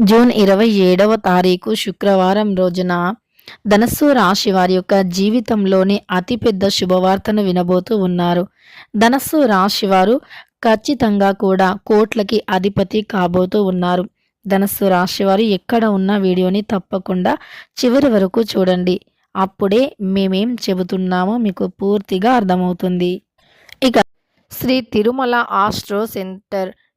June ఇరవై ఏడవ తారీఖు శుక్రవారం రోజున ధనస్సు రాశి వారి యొక్క జీవితంలోని అతిపెద్ద శుభవార్తను వినబోతూ ఉన్నారు. ధనస్సు రాశి వారు ఖచ్చితంగా కూడా కోట్లకి అధిపతి కాబోతూ ఉన్నారు. ధనస్సు రాశి వారు ఎక్కడ ఉన్న వీడియోని తప్పకుండా చివరి వరకు చూడండి. అప్పుడే మేమేం చెబుతున్నామో మీకు పూర్తిగా అర్థమవుతుంది. ఇక Shri Tirumala astro centre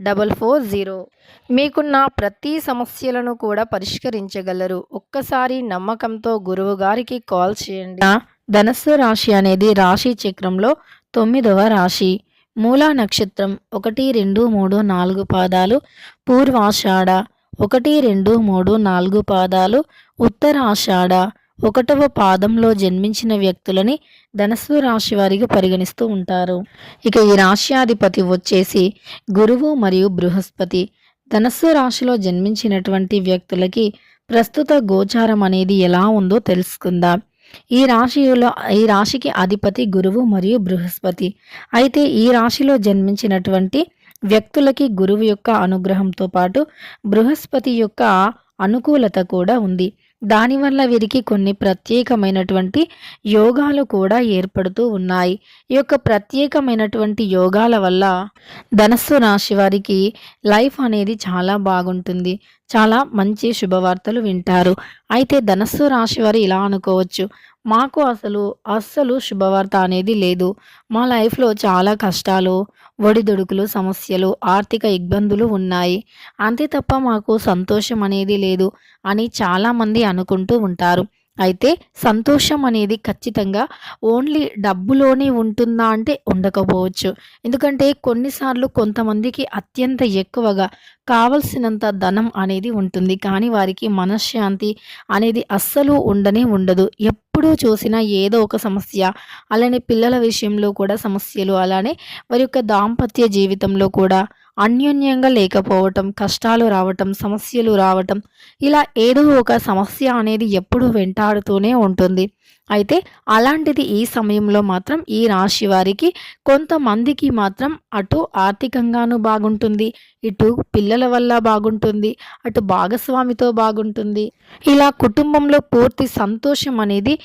double four zero. మీకున్న ప్రతి సమస్యలను కూడా పరిష్కరించగలరు. ఒక్కసారి నమ్మకంతో గురువు గారికి కాల్ చేయండి. ధనస్సు రాశి అనేది రాశి చక్రంలో తొమ్మిదవ రాశి. మూలా నక్షత్రం ఒకటి రెండు మూడు నాలుగు పాదాలు. పూర్వాషాఢ ఒకటి రెండు మూడు నాలుగు పాదాలు. ఉత్తరాషాఢ ఒకటవ పాదంలో జన్మించిన వ్యక్తులని ధనస్సు రాశి వారిగా పరిగణిస్తూ ఉంటారు. ఇక ఈ రాశ్యాధిపతి వచ్చేసి గురువు మరియు బృహస్పతి. ధనస్సు రాశిలో జన్మించినటువంటి వ్యక్తులకి ప్రస్తుత గోచారం అనేది ఎలా ఉందో తెలుసుకుందాం. ఈ రాశిలో ఈ రాశికి అధిపతి గురువు మరియు బృహస్పతి. అయితే ఈ రాశిలో జన్మించినటువంటి వ్యక్తులకి గురువు యొక్క అనుగ్రహంతో పాటు బృహస్పతి యొక్క అనుకూలత కూడా ఉంది. దానివల్ల వీరికి కొన్ని ప్రత్యేకమైనటువంటి యోగాలు కూడా ఏర్పడుతూ ఉన్నాయి. ఈ యొక్క ప్రత్యేకమైనటువంటి యోగాల వల్ల ధనస్సు రాశి వారికి లైఫ్ అనేది చాలా బాగుంటుంది. చాలా మంచి శుభవార్తలు వింటారు. అయితే ధనస్సు రాశి వారు ఇలా అనుకోవచ్చు. మాకు అసలు అస్సలు శుభవార్త అనేది లేదు. మా లైఫ్లో చాలా కష్టాలు ఒడిదుడుకులు సమస్యలు ఆర్థిక ఇబ్బందులు ఉన్నాయి. అంతే తప్ప మాకు సంతోషం అనేది లేదు అని చాలామంది అనుకుంటూ ఉంటారు. అయితే సంతోషం అనేది ఖచ్చితంగా ఓన్లీ డబ్బులోనే ఉంటుందా అంటే ఉండకపోవచ్చు. ఎందుకంటే కొన్నిసార్లు కొంతమందికి అత్యంత ఎక్కువగా కావలసినంత ధనం అనేది ఉంటుంది. కానీ వారికి మనశ్శాంతి అనేది అస్సలు ఉండనే ఉండదు. ఎప్పుడూ చూసినా ఏదో ఒక సమస్య అలానే పిల్లల విషయంలో కూడా సమస్యలు అలానే వారి యొక్క దాంపత్య జీవితంలో కూడా అన్యోన్యంగా లేకపోవటం కష్టాలు రావటం సమస్యలు రావటం ఇలా ఏదో ఒక సమస్య అనేది ఎప్పుడూ వెంటాడుతూనే ఉంటుంది. అయితే అలాంటిది ఈ సమయంలో మాత్రం ఈ రాశి వారికి కొంతమందికి మాత్రం అటు ఆర్థికంగానూ బాగుంటుంది ఇటు పిల్లల వల్ల బాగుంటుంది అటు భాగస్వామితో బాగుంటుంది. ఇలా కుటుంబంలో పూర్తి సంతోషం అనేది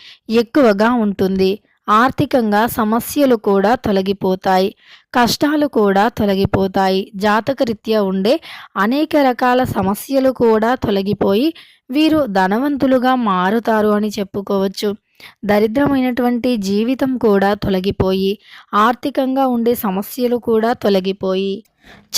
ఎక్కువగా ఉంటుంది. ఆర్థికంగా సమస్యలు కూడా తొలగిపోతాయి కష్టాలు కూడా తొలగిపోతాయి. జాతకరీత్యా ఉండే అనేక రకాల సమస్యలు కూడా తొలగిపోయి వీరు ధనవంతులుగా మారుతారు అని చెప్పుకోవచ్చు. దరిద్రమైనటువంటి జీవితం కూడా తొలగిపోయి ఆర్థికంగా ఉండే సమస్యలు కూడా తొలగిపోయి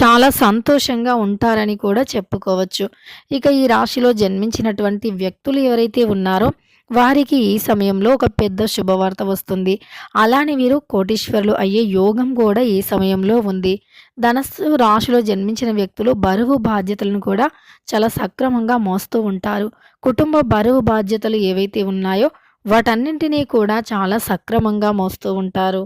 చాలా సంతోషంగా ఉంటారని కూడా చెప్పుకోవచ్చు. ఇక ఈ రాశిలో జన్మించినటువంటి వ్యక్తులు ఎవరైతే ఉన్నారో వారికి ఈ సమయంలో ఒక పెద్ద శుభవార్త వస్తుంది. అలానే వీరు కోటీశ్వరులు అయ్యే యోగం కూడా ఈ సమయంలో ఉంది. ధనస్సు రాశిలో జన్మించిన వ్యక్తులు బరువు బాధ్యతలను కూడా చాలా సక్రమంగా మోస్తూ ఉంటారు. కుటుంబ బరువు బాధ్యతలు ఏవైతే ఉన్నాయో వాటన్నింటినీ కూడా చాలా సక్రమంగా మోస్తూ ఉంటారు.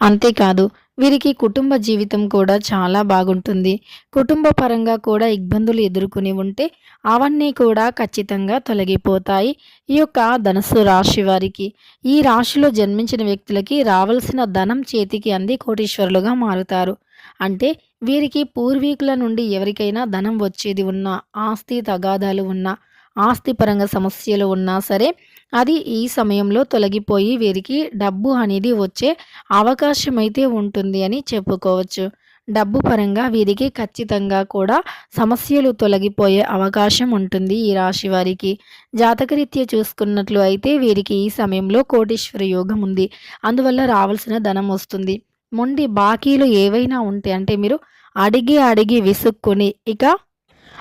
అంతేకాదు వీరికి కుటుంబ జీవితం కూడా చాలా బాగుంటుంది. కుటుంబ పరంగా కూడా ఇబ్బందులు ఎదుర్కొని ఉంటే అవన్నీ కూడా ఖచ్చితంగా తొలగిపోతాయి. ఈ యొక్క ధనస్సు రాశి వారికి ఈ రాశిలో జన్మించిన వ్యక్తులకి రావాల్సిన ధనం చేతికి అంది కోటీశ్వరులుగా మారుతారు. అంటే వీరికి పూర్వీకుల నుండి ఎవరికైనా ధనం వచ్చేది ఉన్నా ఆస్తి తగాదాలు ఉన్నా ఆస్తిపరంగా సమస్యలు ఉన్నా సరే అది ఈ సమయంలో తొలగిపోయి వీరికి డబ్బు అనేది వచ్చే అవకాశం అయితే ఉంటుంది అని చెప్పుకోవచ్చు. డబ్బు పరంగా వీరికి ఖచ్చితంగా కూడా సమస్యలు తొలగిపోయే అవకాశం ఉంటుంది ఈ రాశి వారికి. జాతకరీత్యా చూసుకున్నట్లు అయితే వీరికి ఈ సమయంలో కోటీశ్వర యోగం ఉంది. అందువల్ల రావాల్సిన ధనం వస్తుంది. మొండి బాకీలు ఏవైనా ఉంటే అంటే మీరు అడిగి అడిగి విసుక్కొని ఇక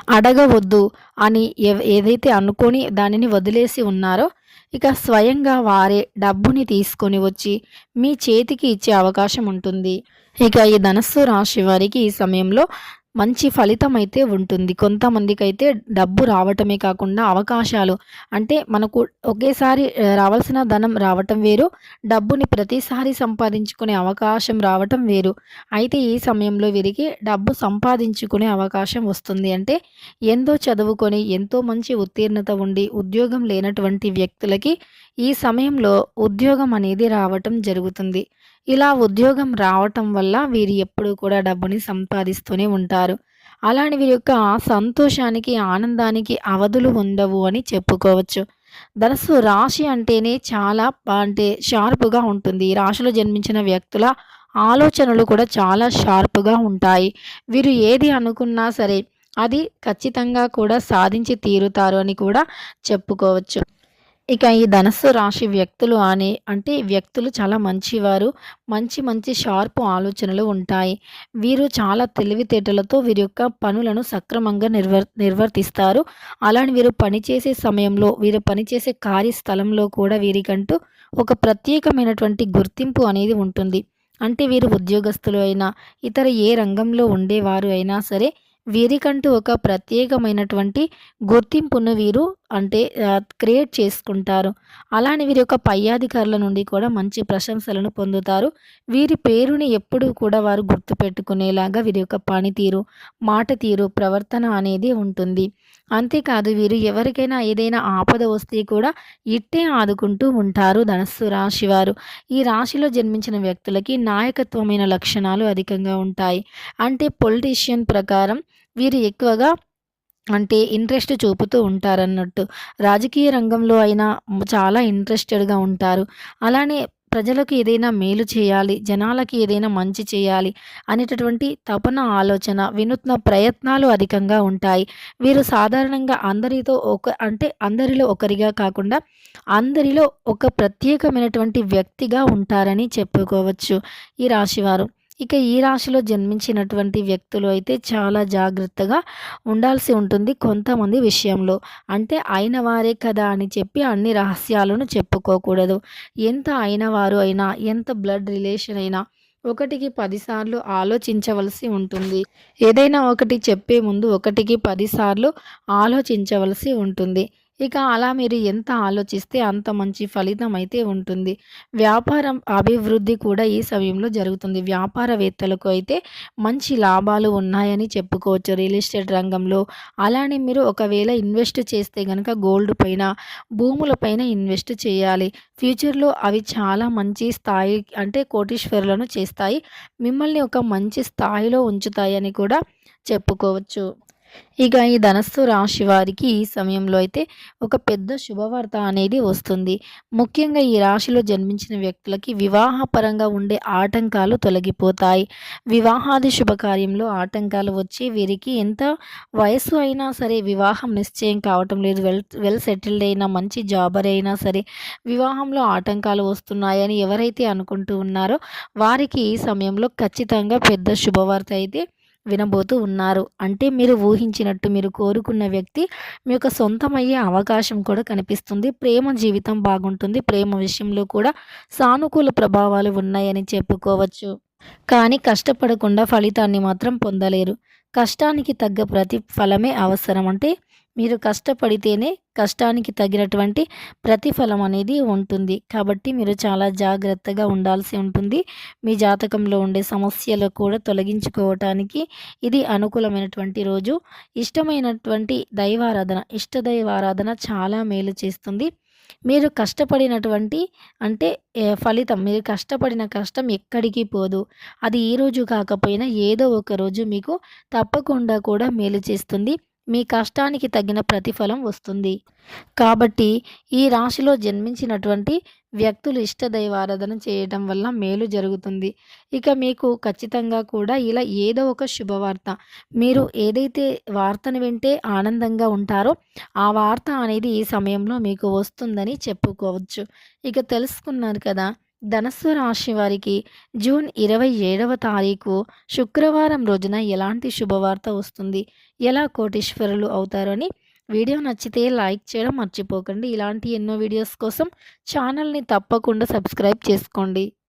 అడగవద్దు అని ఏదైతే అనుకొని దానిని వదిలేసి ఉన్నారో ఇక స్వయంగా వారే డబ్బుని తీసుకొని వచ్చి మీ చేతికి ఇచ్చే అవకాశం ఉంటుంది. ఇక ఈ ధనస్సు రాశి వారికి ఈ సమయంలో మంచి ఫలితం అయితే ఉంటుంది. కొంతమందికి అయితే డబ్బు రావటమే కాకుండా అవకాశాలు అంటే మనకు ఒకేసారి రావాల్సిన ధనం రావటం వేరు డబ్బుని ప్రతిసారి సంపాదించుకునే అవకాశం రావటం వేరు. అయితే ఈ సమయంలో వీరికి డబ్బు సంపాదించుకునే అవకాశం వస్తుంది. అంటే ఎంతో చదువుకొని ఎంతో మంచి ఉత్తీర్ణత ఉండి ఉద్యోగం లేనటువంటి వ్యక్తులకి ఈ సమయంలో ఉద్యోగం అనేది రావటం జరుగుతుంది. ఇలా ఉద్యోగం రావటం వల్ల వీరు ఎప్పుడూ కూడా డబ్బుని సంపాదిస్తూనే ఉంటారు. అలాంటి వీరి యొక్క సంతోషానికి ఆనందానికి అవధులు ఉండవు అని చెప్పుకోవచ్చు. ధనస్సు రాశి అంటేనే చాలా అంటే షార్ప్గా ఉంటుంది. ఈ రాశిలో జన్మించిన వ్యక్తుల ఆలోచనలు కూడా చాలా షార్ప్గా ఉంటాయి. వీరు ఏది అనుకున్నా సరే అది ఖచ్చితంగా కూడా సాధించి తీరుతారు అని కూడా చెప్పుకోవచ్చు. ఇక ఈ ధనస్సు రాశి వ్యక్తులు అనే అంటే వ్యక్తులు చాలా మంచివారు. మంచి మంచి షార్ప్ ఆలోచనలు ఉంటాయి. వీరు చాలా తెలివితేటలతో వీరి యొక్క పనులను సక్రమంగా నిర్వర్ నిర్వర్తిస్తారు. అలానే వీరు పనిచేసే సమయంలో వీరు పనిచేసే కార్యస్థలంలో కూడా వీరికంటూ ఒక ప్రత్యేకమైనటువంటి గుర్తింపు అనేది ఉంటుంది. అంటే వీరు ఉద్యోగస్తులు అయినా ఇతర ఏ రంగంలో ఉండేవారు అయినా సరే వీరికంటూ ఒక ప్రత్యేకమైనటువంటి గుర్తింపును వీరు అంటే క్రియేట్ చేసుకుంటారు. అలానే వీరి యొక్క పై అధికారుల నుండి కూడా మంచి ప్రశంసలను పొందుతారు. వీరి పేరుని ఎప్పుడూ కూడా వారు గుర్తుపెట్టుకునేలాగా వీరి యొక్క పనితీరు మాట తీరు ప్రవర్తన అనేది ఉంటుంది. అంతేకాదు వీరు ఎవరికైనా ఏదైనా ఆపద వస్తే కూడా ఇట్టే ఆదుకుంటూ ఉంటారు ధనస్సు రాశి వారు. ఈ రాశిలో జన్మించిన వ్యక్తులకి నాయకత్వమైన లక్షణాలు అధికంగా ఉంటాయి. అంటే పొలిటీషియన్ ప్రకారం వీరు ఎక్కువగా అంటే ఇంట్రెస్ట్ చూపుతూ ఉంటారన్నట్టు. రాజకీయ రంగంలో అయినా చాలా ఇంట్రెస్టెడ్గా ఉంటారు. అలానే ప్రజలకు ఏదైనా మేలు చేయాలి జనాలకి ఏదైనా మంచి చేయాలి అనేటటువంటి తపన ఆలోచన వినూత్న ప్రయత్నాలు అధికంగా ఉంటాయి. వీరు సాధారణంగా అందరితో ఒక అంటే అందరిలో ఒకరిగా కాకుండా అందరిలో ఒక ప్రత్యేకమైనటువంటి వ్యక్తిగా ఉంటారని చెప్పుకోవచ్చు ఈ రాశివారు. ఇక ఈ రాశిలో జన్మించినటువంటి వ్యక్తులు అయితే చాలా జాగ్రత్తగా ఉండాల్సి ఉంటుంది కొంతమంది విషయంలో. అంటే అయిన వారే కదా అని చెప్పి అన్ని రహస్యాలను చెప్పుకోకూడదు. ఎంత అయిన వారు అయినా ఎంత బ్లడ్ రిలేషన్ అయినా ఒకటికి పదిసార్లు ఆలోచించవలసి ఉంటుంది. ఏదైనా ఒకటి చెప్పే ముందు ఒకటికి పదిసార్లు ఆలోచించవలసి ఉంటుంది. ఇక అలా మీరు ఎంత ఆలోచిస్తే అంత మంచి ఫలితం అయితే ఉంటుంది. వ్యాపారం అభివృద్ధి కూడా ఈ సమయంలో జరుగుతుంది. వ్యాపారవేత్తలకు అయితే మంచి లాభాలు ఉన్నాయని చెప్పుకోవచ్చు. రియల్ ఎస్టేట్ రంగంలో అలానే మీరు ఒకవేళ ఇన్వెస్ట్ చేస్తే కనుక గోల్డ్ పైన భూముల పైన ఇన్వెస్ట్ చేయాలి. ఫ్యూచర్లో అవి చాలా మంచి స్థాయి అంటే కోటీశ్వరులను చేస్తాయి. మిమ్మల్ని ఒక మంచి స్థాయిలో ఉంచుతాయని కూడా చెప్పుకోవచ్చు. ఇక ఈ ధనస్సు రాశి వారికి ఈ సమయంలో అయితే ఒక పెద్ద శుభవార్త అనేది వస్తుంది. ముఖ్యంగా ఈ రాశిలో జన్మించిన వ్యక్తులకి వివాహపరంగా ఉండే ఆటంకాలు తొలగిపోతాయి. వివాహాది శుభకార్యంలో ఆటంకాలు వచ్చి వీరికి ఎంత వయసు అయినా సరే వివాహం నిశ్చయం కావటం లేదు. వెల్ వెల్ సెటిల్డ్ అయినా మంచి జాబర్ అయినా సరే వివాహంలో ఆటంకాలు వస్తున్నాయని ఎవరైతే అనుకుంటూ ఉన్నారో వారికి ఈ సమయంలో ఖచ్చితంగా పెద్ద శుభవార్త అయితే వినబోతూ ఉన్నారు. అంటే మీరు ఊహించినట్టు మీరు కోరుకున్న వ్యక్తి మీ యొక్క సొంతమయ్యే అవకాశం కూడా కనిపిస్తుంది. ప్రేమ జీవితం బాగుంటుంది. ప్రేమ విషయంలో కూడా సానుకూల ప్రభావాలు ఉన్నాయని చెప్పుకోవచ్చు. కానీ కష్టపడకుండా ఫలితాన్ని మాత్రం పొందలేరు. కష్టానికి తగ్గ ప్రతిఫలమే అవసరం. అంటే మీరు కష్టపడితేనే కష్టానికి తగినటువంటి ప్రతిఫలం అనేది ఉంటుంది. కాబట్టి మీరు చాలా జాగ్రత్తగా ఉండాల్సి ఉంటుంది. మీ జాతకంలో ఉండే సమస్యలు కూడా తొలగించుకోవటానికి ఇది అనుకూలమైనటువంటి రోజు. ఇష్టమైనటువంటి దైవారాధన ఇష్ట దైవారాధన చాలా మేలు చేస్తుంది. మీరు కష్టపడినటువంటి అంటే ఫలితం మీరు కష్టపడిన కష్టం ఎక్కడికి పోదు. అది ఈ రోజు కాకపోయినా ఏదో ఒక రోజు మీకు తప్పకుండా కూడా మేలు చేస్తుంది. మీ కష్టానికి తగిన ప్రతిఫలం వస్తుంది. కాబట్టి ఈ రాశిలో జన్మించినటువంటి వ్యక్తులు ఇష్ట దైవారాధన వల్ల మేలు జరుగుతుంది. ఇక మీకు ఖచ్చితంగా కూడా ఇలా ఏదో ఒక శుభవార్త. మీరు ఏదైతే వార్తను వింటే ఆనందంగా ఉంటారో ఆ వార్త అనేది ఈ సమయంలో మీకు వస్తుందని చెప్పుకోవచ్చు. ఇక తెలుసుకున్నారు కదా ధనస్సు రాశి వారికి జూన్ ఇరవై ఏడవ తారీఖు శుక్రవారం రోజున ఎలాంటి శుభవార్త వస్తుంది? ఎలా కోటీశ్వరులు అవుతారు? అని వీడియో నచ్చితే లైక్ చేయడం మర్చిపోకండి. ఇలాంటి ఎన్నో వీడియోస్ కోసం ఛానల్ని తప్పకుండా సబ్స్క్రైబ్ చేసుకోండి.